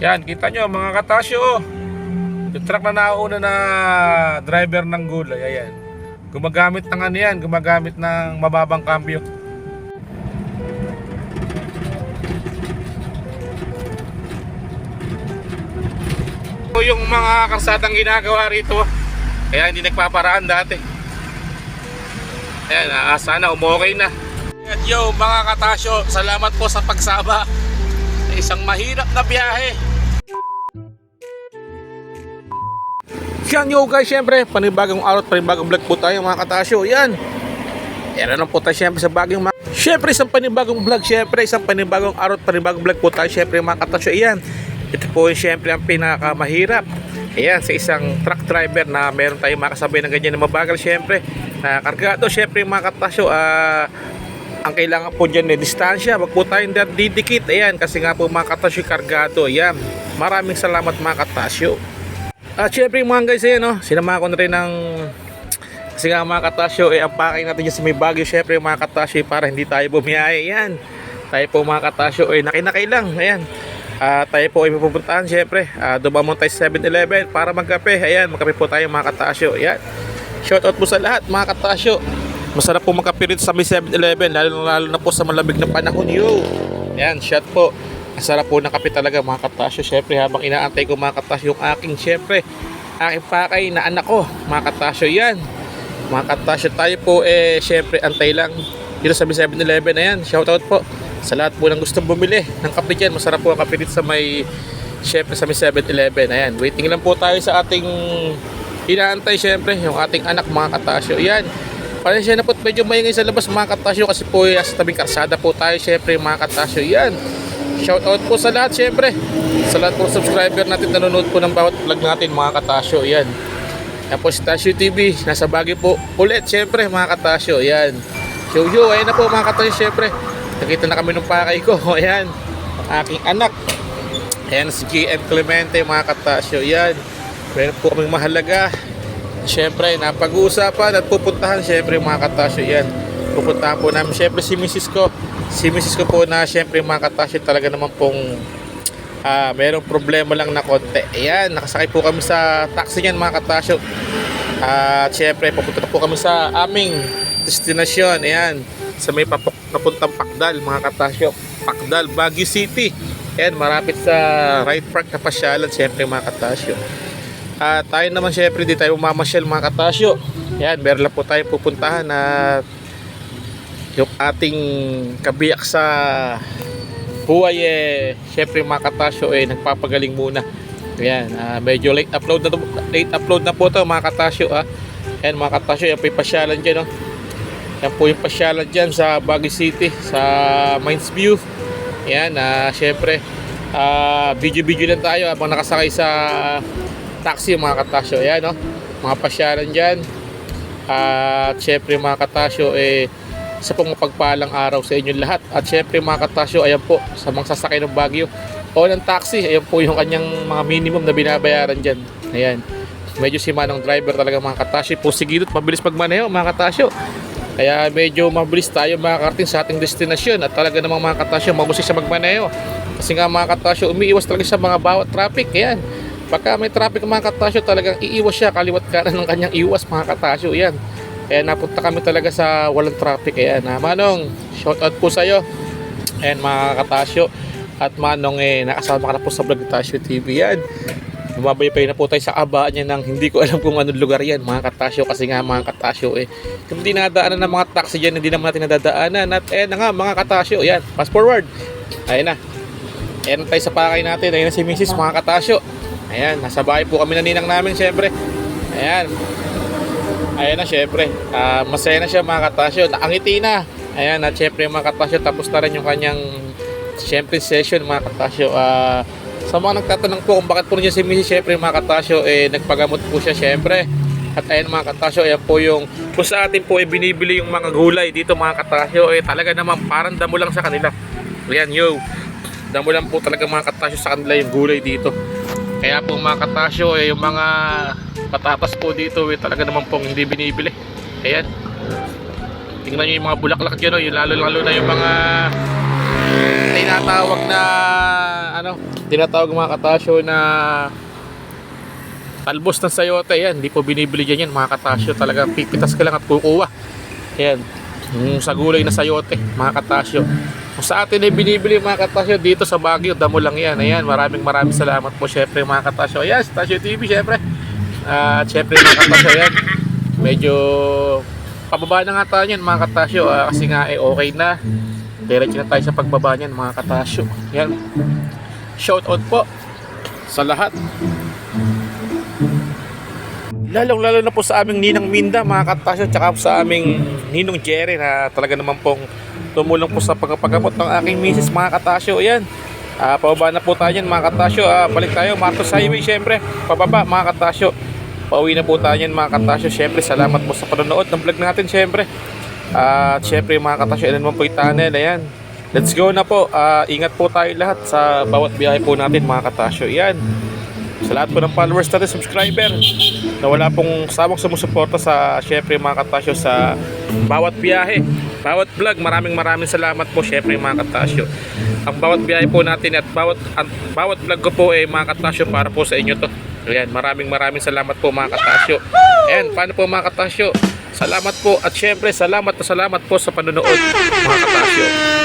Yan, kita nyo mga katasyo. Yung truck na nauna na driver ng gulay, ayan. Gumagamit ng ano yan, gumagamit ng mababang cambio. Ito yung mga karsadang ginagawa rito. Kaya hindi nagpaparaan dati. Ayan, ah, sana umokay na. At yo, mga katasyo, salamat po sa pagsama sa isang mahirap na biyahe. Yan yo guys, syempre, panibagong araw panibagong vlog po tayo mga katasyo. Yan. Yan lang po tayo syempre sa bagong mga... Syempre, isang panibagong vlog, syempre, isang panibagong araw panibagong vlog po tayo syempre mga katasyo. Yan. Ito po yung syempre ang pinakamahirap. Ayan, sa isang truck driver na meron tayong makasabay ng ganyan na mabagal syempre. Na kargado syempre mga katasyo, ah... ang kailangan po dyan ay distansya. Wag po tayong didikit. Ayan, kasi nga po mga katasyo kargado. Ayan. Maraming salamat mga katasyo. At syempre mga guys, ayan no, sinama ko na rin ng kasi nga mga katasyo, eh, ang pakay natin dyan sa may bagyo, syempre mga katasyo, eh, para hindi tayo bumiyahe, yan. Tayo po mga katasyo, eh, nakinakay lang, ayan. Ah, tayo po ay pupuntahan, syempre, uh, dumamon tayo sa 7-Eleven para magkape, ayan, magkape po tayo mga katasyo, ayan. Shout out po sa lahat mga katasyo. Masarap po magkape rito sa may 7-Eleven, lalo, lalo na po sa malamig na panahon, yo. Ayan, shout po. Ang sarap po ng kape talaga mga katasyo. Siyempre habang inaantay ko mga katasyo yung aking siyempre aking pakay na anak ko mga katasyo yan. Mga katasyo tayo po eh siyempre antay lang dito sa may 7-Eleven na yan. Shoutout po sa lahat po ng gustong bumili ng kape dyan. Masarap po ang kape dito sa may siyempre sa may 7-Eleven. Ayan, waiting lang po tayo sa ating inaantay siyempre yung ating anak mga katasyo. Yan. Pasensya na po medyo maingay sa labas mga katasyo kasi po eh, sa tabing karsada po tayo siyempre mga katasyo. Yan. Shout out po sa lahat syempre. Sa lahat po subscriber natin nanonood po ng bawat vlog natin mga katasyo. Yan. Yan po si Tasyo TV. Nasa bagay po ulit syempre mga katasyo. Yan. Yo yo, ayun na po mga katasyo syempre. Nakita na kami ng pakay ko. Ayan. Aking anak. Ayan si GM Clemente mga katasyo. Yan. Meron po kaming mahalaga. Syempre, napag-uusapan at pupuntahan syempre mga katasyo. Yan. Pupuntahan po namin syempre si Mrs. ko. Si Mrs. ko po na syempre mga katasyo talaga naman pong ah merong problema lang na konti. Ayan, nakasakay po kami sa taxi niyan mga katasyo. At syempre, papunta na po kami sa aming destinasyon. Ayan, sa may papuk napuntang Pakdal mga katasyo. Pakdal, Baguio City. Ayan, marapit sa right park na pasyalan syempre mga katasyo. At tayo naman syempre di tayo mamasyal mga katasyo. Ayan, meron lang po tayo pupuntahan at yung ating kabiyak sa buhay eh syempre mga katasyo eh nagpapagaling muna Ayan, ah, medyo late upload na to, late upload na po to mga katasyo ah. Ayan mga katasyo, yan po yung pasyalan dyan no? Yan po yung pasyalan dyan sa Baguio City sa Mines View Ayan, ah, syempre ah, video-video lang tayo habang nakasakay sa taxi mga katasyo Ayan no, mga pasyalan dyan at syempre mga katasyo eh sa pong mapagpalang araw sa inyo lahat. At syempre mga katasyo, ayan po sa mga sasakay ng Baguio o ng taxi, ayan po yung kanyang mga minimum na binabayaran dyan. Ayan. Medyo si manong driver talaga mga katasyo. Pusigidot, mabilis pagmaneho mga katasyo. Kaya medyo mabilis tayo makakarating sa ating destinasyon at talaga namang mga katasyo, mabusi sa magmaneho. Kasi nga mga katasyo, umiiwas talaga sa mga bawat traffic. Ayan. Pagka may traffic mga katasyo, talagang iiwas siya kaliwat kanan ng kanyang iwas mga katasyo. Ayan. Kaya napunta kami talaga sa walang traffic. Ayan, ah, Manong, shout out po sa iyo. Ayan mga katasyo. At Manong, eh, nakasama ka na po sa vlog ni TV. Yan. Bumabaypay na po tayo sa abaan niya ng hindi ko alam kung anong lugar yan, mga katasyo. Kasi nga mga katasyo, eh, kung dinadaanan ng mga taxi dyan, hindi naman natin nadadaanan. At ayan na nga, mga katasyo. Ayan, fast forward. Ayan na. Ayan tayo sa pakay natin. Ayan na si Mrs. mga katasyo. Ayan, nasa bahay po kami na ninang namin, syempre. Ayan, Ayan na syempre. Ah, masaya na siya mga katasyo. Nakangiti na. Ayan at syempre mga katasyo tapos na rin yung kanyang syempre session mga katasyo. Ah, sa mga nagtatanong po kung bakit po niya si Missy syempre mga katasyo eh nagpagamot po siya syempre. At ayan mga katasyo, ayan po yung kung sa atin po ay binibili yung mga gulay dito mga katasyo eh talaga naman parang damo lang sa kanila. Ayan yo. Damo lang po talaga mga katasyo sa kanila yung gulay dito. Kaya po mga katasyo eh yung mga patatas po dito eh talaga naman pong hindi binibili. Ayan. Tingnan nyo yung mga bulaklak dyan oh, yung lalo lalo na yung mga tinatawag na ano, tinatawag mga katasyo na talbos ng sayote. Yan, hindi po binibili dyan yan mga katasyo. Talaga pipitas ka lang at kukuha. Yan yung sa gulay na sayote mga katasyo kung sa atin ay binibili mga katasyo dito sa Baguio damo lang yan. Ayan maraming maraming salamat po syempre mga katasyo. Ayan Tasyo TV syempre. At syempre mga katasyo yan medyo pababa na nga tayo yan mga katasyo. Ah, kasi nga eh okay na. Diretso na tayo sa pagbaba niyan mga katasyo. Yan shout out po sa lahat Lalong lalo na po sa aming Ninang Minda mga katasyo tsaka sa aming Ninong Jerry na talaga naman pong tumulong po sa pagpapagamot ng aking misis mga katasyo. Ayan. Ah, pababa na po tayo yan mga katasyo. Ah, balik tayo Marcos Highway syempre. Pababa mga katasyo. Pauwi na po tayo yan mga katasyo. Syempre salamat po sa panonood ng vlog natin syempre. At syempre mga katasyo, ilan naman po yung tunnel. Ayan. Let's go na po. Ah, ingat po tayo lahat sa bawat biyahe po natin mga katasyo. Ayan. Sa lahat po ng followers natin, subscriber na wala pong sawang sumusuporta sa syempre mga katasyo sa bawat biyahe, bawat vlog. Maraming maraming salamat po syempre mga katasyo. Ang bawat biyahe po natin at bawat ang, bawat vlog ko po ay mga katasyo para po sa inyo to. Ayan, maraming maraming salamat po mga katasyo. Ayan, paano po mga katasyo? Salamat po at syempre salamat na salamat po sa panonood mga katasyo.